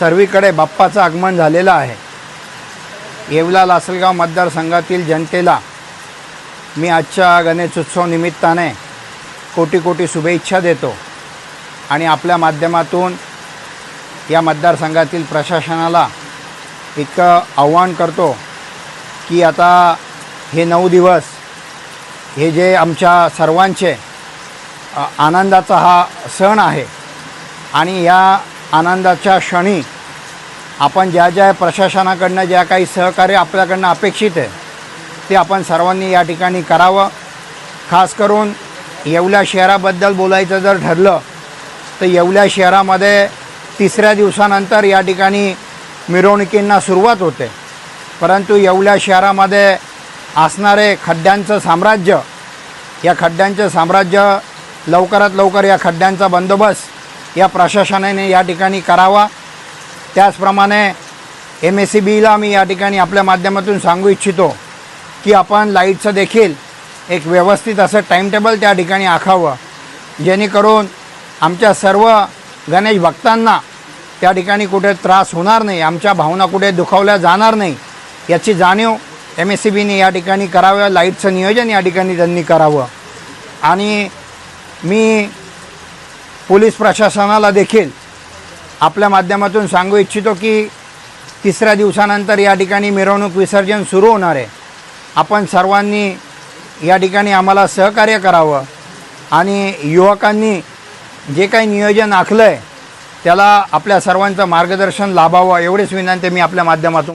सर्वीकडे बाप्पाचं आगमन झालेलं आहे. येवला लासलगाव मतदारसंघातील जनतेला मी आजच्या गणेशोत्सव निमित्ताने कोटी कोटी शुभेच्छा देतो आणि आपल्या माध्यमातून या मतदारसंघातील प्रशासनाला इतकं आव्हान करतो की आता हे नऊ दिवस हे जे आमच्या सर्वांचे आनंदाचा हा सण आहे आणि या आनंदाच्या क्षणी आपण ज्या ज्या प्रशासनाकडनं ज्या काही सहकार्य आपल्याकडनं अपेक्षित आहे ते आपण सर्वांनी या ठिकाणी करावं. खास करून येवल्या शहराबद्दल बोलायचं जर ठरलं तर येवल्या शहरामध्ये तिसऱ्या दिवसानंतर या ठिकाणी मिरवणुकींना सुरुवात होते. परंतु येवल्या शहरामध्ये असणारे खड्ड्यांचं साम्राज्य या खड्ड्यांचं साम्राज्य लवकरात लवकर या खड्ड्यांचा बंदोबस्त या प्रशासनाने या ठिकाणी करावा. त्याचप्रमाणे एम एस सी बीला मी या ठिकाणी आपल्या माध्यमातून सांगू इच्छितो की आपण लाईटचं देखील एक व्यवस्थित असं टाईमटेबल त्या ठिकाणी आखावं. जेणेकरून आमच्या सर्व गणेश भक्तांना त्या ठिकाणी कुठे त्रास होणार नाही आमच्या भावना कुठे दुखावल्या जाणार नाही याची जाणीव एम एस सी बीने या ठिकाणी कराव्या लाईटचं नियोजन या ठिकाणी त्यांनी करावं. आणि मी पोलीस प्रशासनाला देखील आपल्या माध्यमातून सांगू इच्छितो की तिसऱ्या दिवसानंतर या ठिकाणी मिरवणूक विसर्जन सुरू होणार आहे. आपण सर्वांनी या ठिकाणी आम्हाला सहकार्य करावं आणि युवकांनी जे काही नियोजन आखलं आहे त्याला आपल्या सर्वांचं मार्गदर्शन लाभावं एवढीच विनंती मी आपल्या माध्यमातून